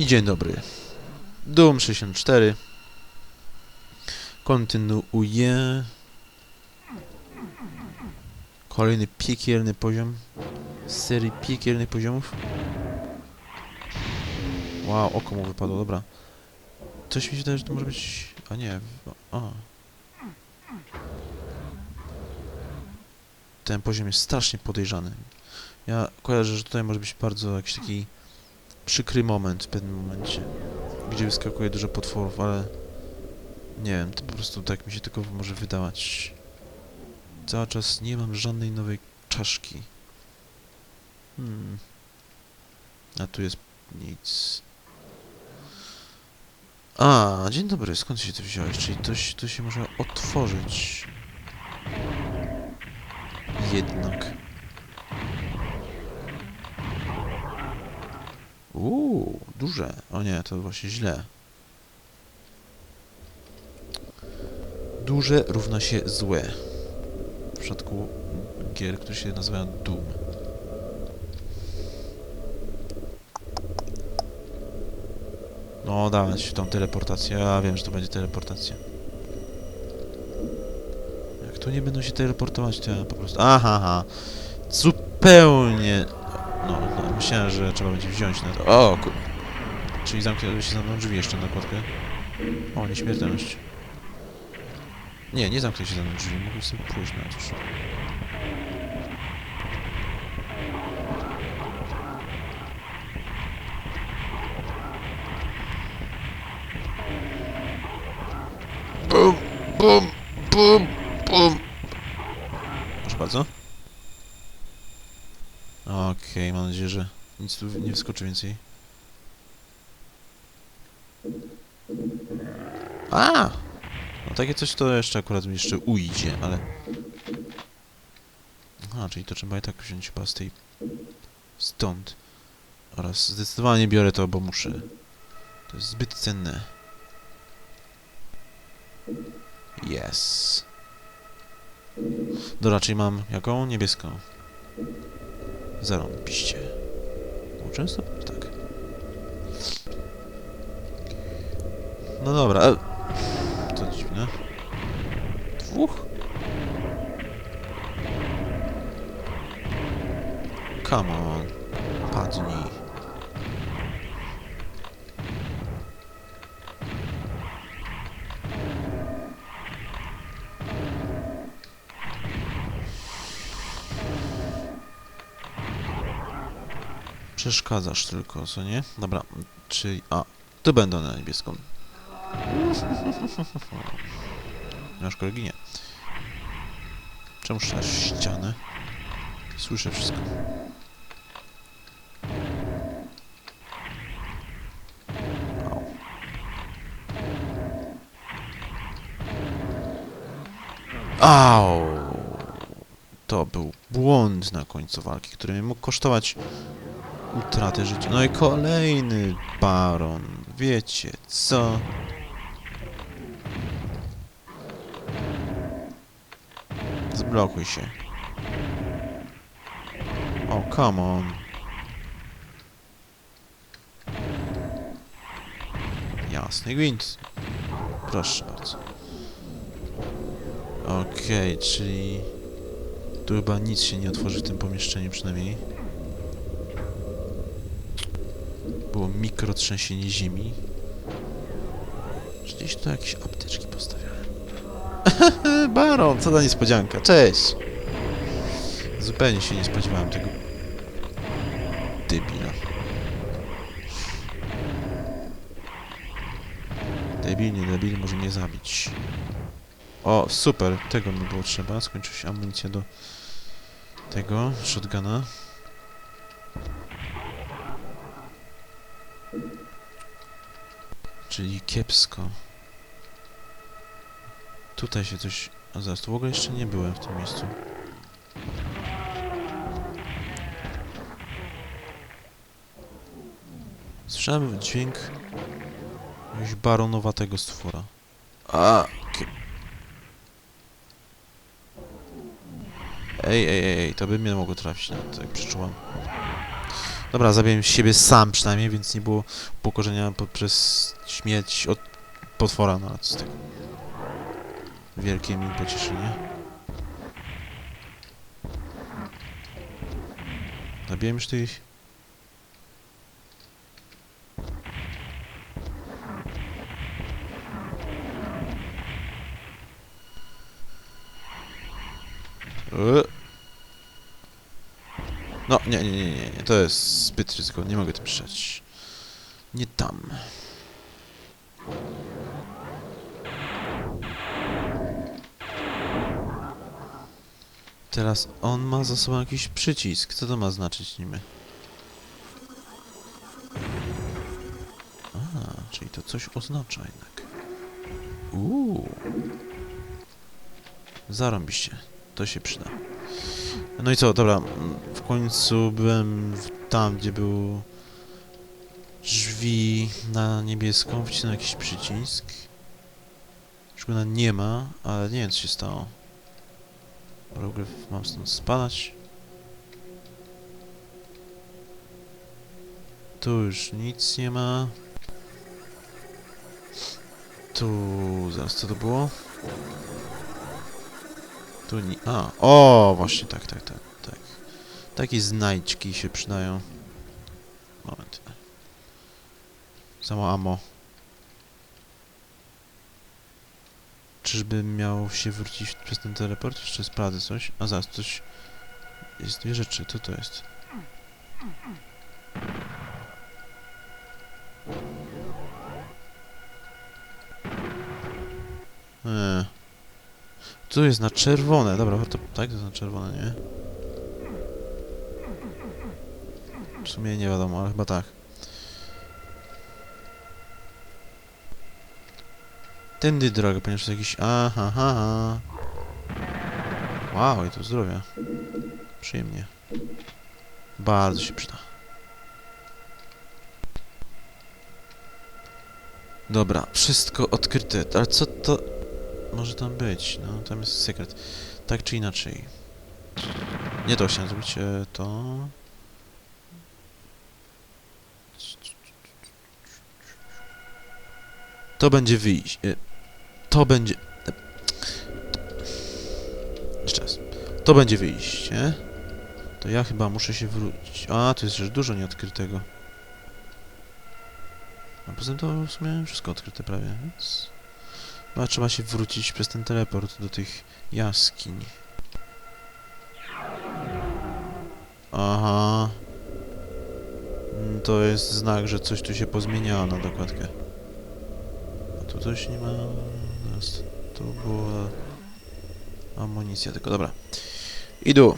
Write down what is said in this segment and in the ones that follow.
I dzień dobry. Doom 64. Kontynuuję. Kolejny piekielny poziom. Z serii piekielnych poziomów. Wow, oko mu wypadło, dobra. Coś mi się wydaje, że to może być... A nie, a. Ten poziom jest strasznie podejrzany. Ja kojarzę, że tutaj może być bardzo jakiś taki przykry moment w pewnym momencie, gdzie wyskakuje dużo potworów, ale nie wiem, to po prostu tak mi się tylko może wydawać. Cały czas nie mam żadnej nowej czaszki. Hmm. A tu jest nic. A, dzień dobry, skąd się to wziąłeś? Czyli to, to się może otworzyć. Jednak. Uuu, duże. O nie, to właśnie źle. Duże równa się złe. W przypadku gier, które się nazywają Doom. No, dawać tą teleportację. Ja wiem, że to będzie teleportacja. Jak tu nie będą się teleportować, to ja po prostu... Aha, aha. Zupełnie... Myślałem, że trzeba będzie wziąć na to. O, ku... Czyli zamknęły się za mną drzwi jeszcze na kładkę. O, nieśmiertelność. Nie, nie zamknę się za mną drzwi, mogę sobie pójść na cóż. Bum, bum, bum, bum. Proszę bardzo. Okej, mam nadzieję, że nic tu nie wskoczy więcej. A! No takie coś to jeszcze akurat mi jeszcze ujdzie, ale... Aha, czyli to trzeba i tak wziąć chyba z tej... Stąd. Oraz zdecydowanie biorę to, bo muszę. To jest zbyt cenne. Yes. Dobra, czyli mam jaką? Niebieską. Zarąbiście. No często tak. No dobra, e, to dziwne. Dwóch? Come on. Przeszkadzasz tylko, co nie? Dobra, czyli... A, to będą na niebieską. Nasz kolegi Czemu strzelasz w ścianę? Słyszę wszystko. Au. Au! To był błąd na końcu walki, który mnie mógł kosztować utratę życia. No i kolejny baron. Wiecie co? Zblokuj się. O, come on. Jasny gwint. Proszę bardzo. Okej, czyli... Tu chyba nic się nie otworzy w tym pomieszczeniu przynajmniej. Było mikrotrzęsienie ziemi. Czy Gdzieś tu jakieś apteczki postawiałem. Baron, co za niespodzianka. Cześć! Zupełnie się nie spodziewałem tego. Debila. Debil, nie debil, może mnie zabić. O, super, tego mi było trzeba. Skończyła się amunicja do tego shotguna. Czyli kiepsko. Tutaj się coś... A zaraz, tu w ogóle jeszcze nie byłem w tym miejscu. Słyszałem dźwięk jakiegoś baronowatego stwora. A. Ej, ej, ej, to by mnie mogło trafić, jak przeczułam. Dobra, zabiłem siebie sam przynajmniej, więc nie było upokorzenia poprzez śmierć od potwora, no ale co z tego. Wielkie mi pocieszenie. Zabiłem już tych... E. No, nie, nie, nie, nie, nie, to jest zbyt ryzykowne, nie mogę tym przejść. Nie tam. Teraz on ma za sobą jakiś przycisk. Co to ma znaczyć niby? A, czyli to coś oznacza jednak. Uuu. Zarąbiście. To się przyda. No i co, dobra. W końcu byłem tam, gdzie był drzwi na niebieską. Wcisnąłem jakiś przycisk. Szkoda nie ma, ale nie wiem co się stało. Rogryf mam stąd spadać. Tu już nic nie ma. Tu... zaraz co to było? Tu ni... A, o, właśnie, tak, tak, tak, tak. Takie znajdźki się przydają. Moment. Samo amo. Czyżbym miał się wrócić przez ten teleport? Jeszcze sprawdzę coś. A zaraz, coś... Jest dwie rzeczy, co to jest? Eee. Tu jest na czerwone, dobra, to tak, to jest na czerwone, nie? W sumie nie wiadomo, ale chyba tak. Tędy droga, ponieważ to jakiś... Aha, aha. Wow, i tu zdrowia. Przyjemnie. Bardzo się przyda. Dobra, wszystko odkryte. Ale co to może tam być? No, tam jest sekret. Tak czy inaczej. Nie to chciałem zrobić, e, to... To będzie wyjść. e, To będzie... e, Jeszcze raz. To będzie wyjście. To ja chyba muszę się wrócić. A, tu jest już dużo nieodkrytego. A poza tym to w sumie wszystko odkryte prawie, więc... Chyba trzeba się wrócić przez ten teleport do tych jaskiń. Aha. Mm, To jest znak, że coś tu się pozmieniało na dokładkę. A tu coś nie ma... To była amunicja, tylko dobra. Idu.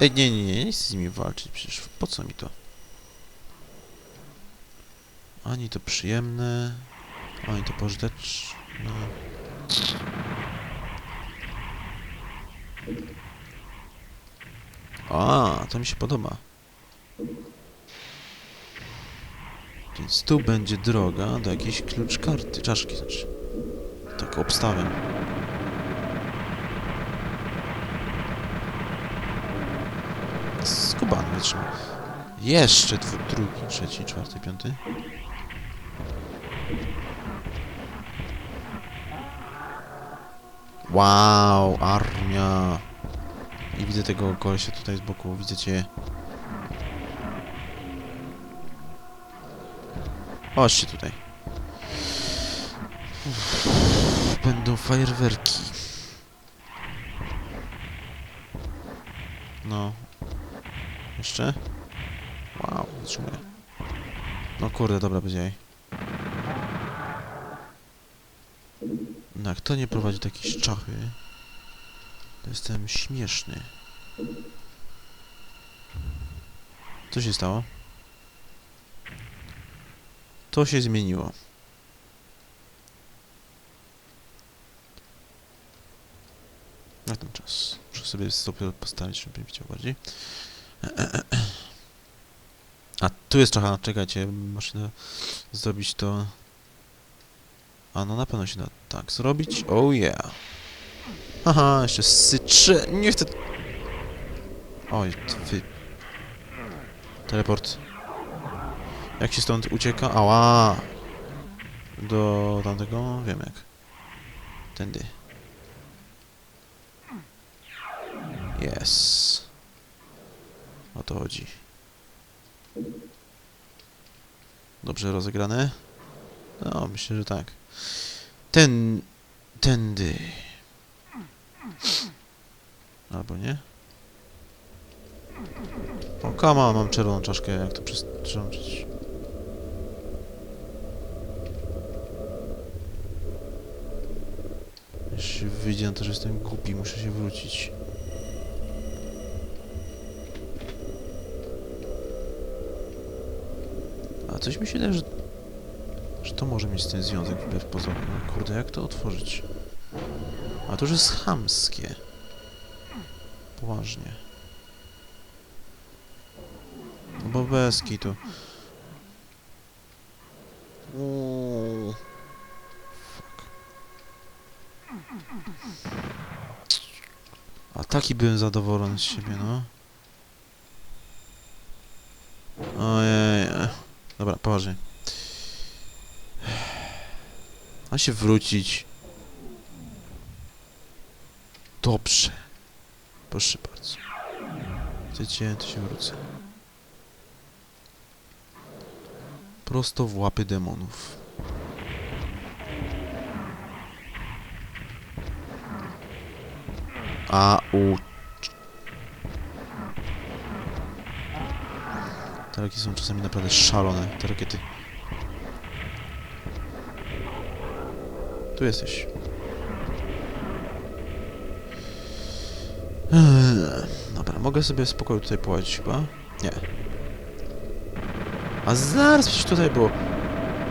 Ej, nie, nie, nie, nie chcę z nimi walczyć, przecież po co mi to? Ani to przyjemne, ani to pożyteczne. A, to mi się podoba. Więc tu będzie droga do jakiejś klucz karty, czaszki znaczy. Tak obstawiam. Skubany wytrzymał. Jeszcze drugi, trzeci, czwarty, piąty. Wow, armia. I widzę tego kolesia tutaj z boku, widzę cię. Chodźcie tutaj. Uff, będą fajerwerki. No. Jeszcze? Wow, wytrzymuję. No kurde, dobra, bez jaj. No jak to nie prowadzi jakiejś czachy, to jestem śmieszny. Co się stało? To się zmieniło. Na ten czas. Muszę sobie stopę postawić, żeby widział bardziej. A tu jest czacha, czekajcie, muszę zrobić to... A no na pewno się da tak zrobić. Oh yeah. Haha, jeszcze syczy. Nie chcę... Oj, wy... Teleport. Jak się stąd ucieka? Ała! Do tamtego? Wiem jak. Tędy. Yes. O to chodzi. Dobrze rozegrane? No, myślę, że tak. Ten... Tędy. Albo nie? O, kama, mam czerwoną czaszkę, jak to przestrzączyć. Jeśli wyjdzie na to, że jestem głupi, muszę się wrócić. A coś mi się wydaje, że to może mieć tym związek wbrew pozorom. Kurde, jak to otworzyć? A to już jest chamskie. Poważnie. No bo bez kitu. Fuck. A taki byłem zadowolony z siebie, no. Ojej. Dobra, poważnie. A się wrócić. Dobrze. Proszę bardzo. Chcecie, to się wrócę. Prosto w łapy demonów. A u. Te są czasami naprawdę szalone, te rakiety. Tu jesteś. Eee, Dobra, mogę sobie spokojnie tutaj połazić chyba? Nie. A zaraz przecież tutaj było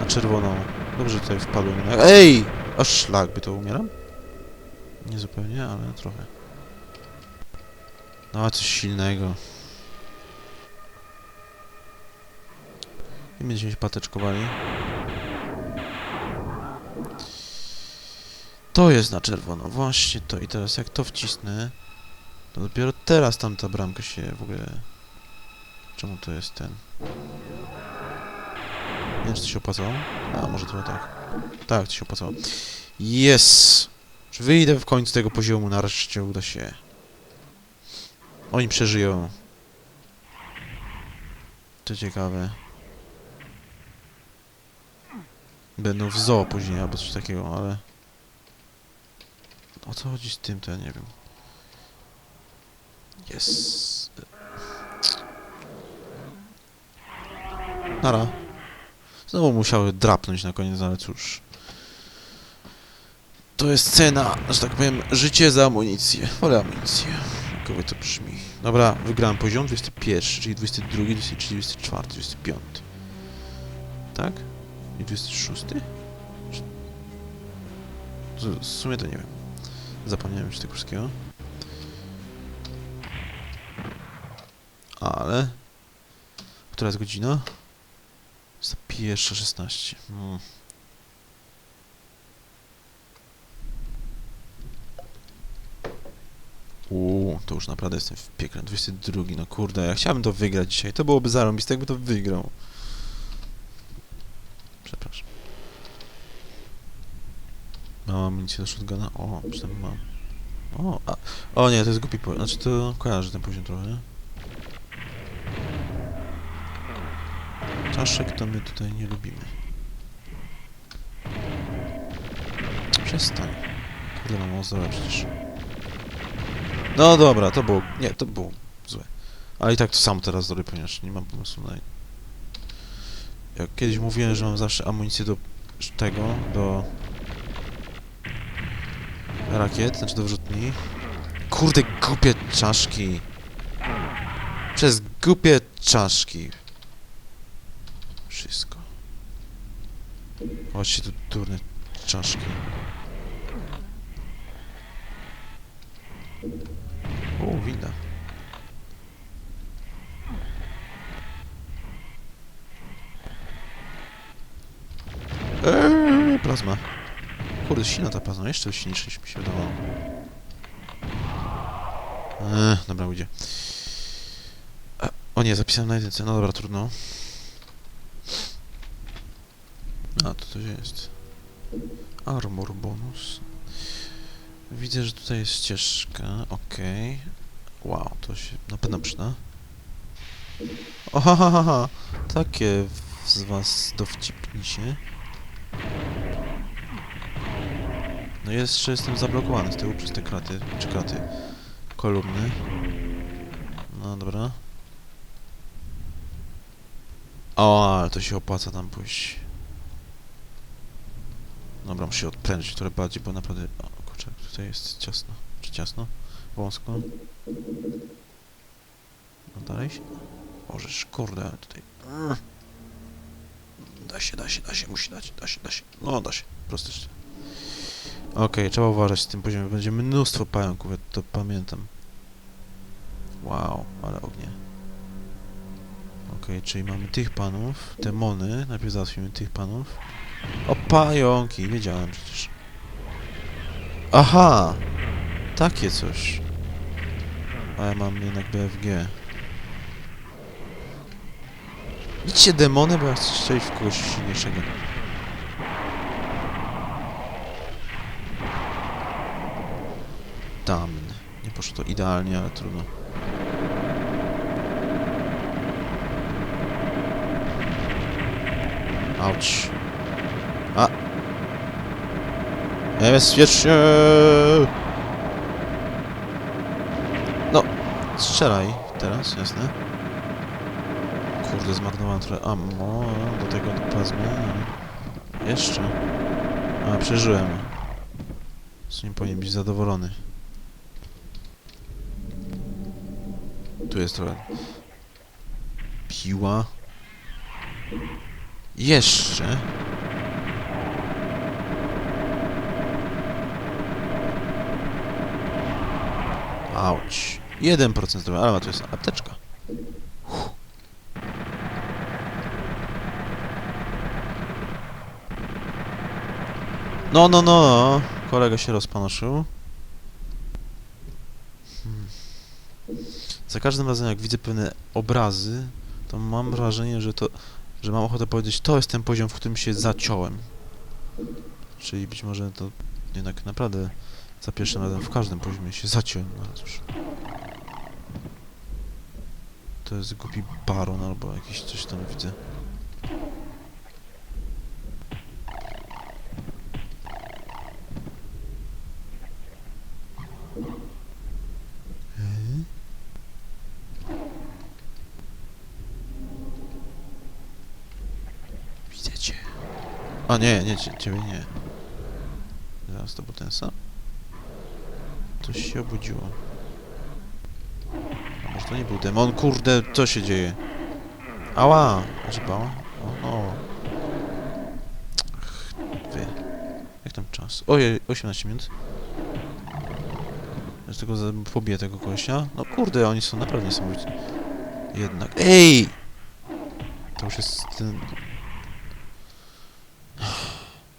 na czerwoną. Dobrze tutaj wpadłem. Ej! Aż szlak by to umieram? Nie zupełnie, ale trochę. No, a coś silnego. I będziemy się pateczkowali. To jest na czerwono, właśnie to. I teraz jak to wcisnę, to dopiero teraz tamta bramka się w ogóle... Czemu to jest ten? Nie wiem, czy to się opłacało. A, może trochę tak. Tak, to się opłacało. Yes! Czy wyjdę w końcu tego poziomu, nareszcie uda się. Oni przeżyją. To ciekawe. Będą w zoo później, albo coś takiego, ale... O co chodzi z tym, to ja nie wiem. Jest. Nara. Znowu musiały drapnąć na koniec, ale cóż. To jest cena, że tak powiem, życie za amunicję. Wolę amunicję. Jakoby to brzmi. Dobra, wygrałem poziom 21, czyli 22, 23, 24, 25. Tak? I 26? Czy- Z- W sumie to nie wiem. Zapomniałem już tego wszystkiego. Ale... Która jest godzina? Jest pierwsza 16. Hmm. Uuu, to już naprawdę jestem w piekle. 22, no kurde, ja chciałbym to wygrać dzisiaj. To byłoby zarąbiste, jakby to wygrał. Mam amunicję do shotguna? O, przynajmniej mam. O, a, o nie, to jest głupi poziom. Znaczy to kojarzę ten poziom trochę, nie? Czaszek to my tutaj nie lubimy. Przestań. Kurde, mam zdrowia przecież. No dobra, to było... Nie, to było złe. Ale i tak to samo teraz zrobię, ponieważ nie mam pomysłu na... Jak kiedyś mówiłem, że mam zawsze amunicję do tego, do rakiet, znaczy do wrzutni. Kurde, głupie czaszki. Przez głupie czaszki. Wszystko. Chodźcie tu, durne czaszki. O, winda. Eee, plazma. Kurde, silna ta plazma, jeszcze silniejsza niż mi się wydawało. Eee, dobra, ujdzie. O nie, zapisałem na jedynce. No dobra, trudno. A, to coś jest. Armor bonus. Widzę, że tutaj jest ścieżka. Okej. Wow, to się na pewno przyda. Ohahaha! Takie z was dowcipnisie. No jeszcze jestem zablokowany z tyłu przez te kraty, czy kraty, kolumny. No dobra. O, ale to się opłaca tam pójść. Dobra, muszę się odprężyć trochę bardziej, bo naprawdę... O, kurczę, tutaj jest ciasno. Czy ciasno? Wąsko? No dalej się... Możesz, kurde, tutaj... Mm. Da się, da się, da się, musi dać, da się, da się. No, da się, proste jeszcze. Okej, trzeba uważać z tym poziomem. Będzie mnóstwo pająków, ja to pamiętam. Wow, ale ognie. Okej, czyli mamy tych panów, demony. Najpierw załatwimy tych panów. O, pająki, wiedziałem przecież. Aha! Takie coś. A ja mam jednak BFG. Idźcie demony, bo ja chcę strzelić w kogoś silniejszego. Damn. Nie poszło to idealnie, ale trudno. Auć. A! Niebezpiecznie! No, strzelaj teraz, jasne. Kurde, zmarnowałem trochę ammo do tego plazmy. Jeszcze. A, przeżyłem. Z nim powinien być zadowolony. Tu jest trochę. Piła. Jeszcze. Auć. 1% zdrowia, ale to jest apteczka. Uff. No, no, no, no. Kolega się rozpanoszył. Hmm. Za każdym razem, jak widzę pewne obrazy, to mam wrażenie, że to, że mam ochotę powiedzieć, to jest ten poziom, w którym się zaciąłem. Czyli być może to jednak naprawdę za pierwszym razem w każdym poziomie się zaciąłem. No cóż. To jest głupi baron albo jakieś coś tam widzę. Eee? Widzę cię. A nie, nie, cie, ciebie nie. Zaraz to był ten sam? Coś się obudziło. A może to nie był demon? Kurde, co się dzieje? Ała! Zbała? O no. Ach, wy. Jak tam czas? Ojej, 18 minut. Ja tego pobiję tego kolesia. No kurde, oni są naprawdę niesamowici. Jednak. Ej! To już jest ten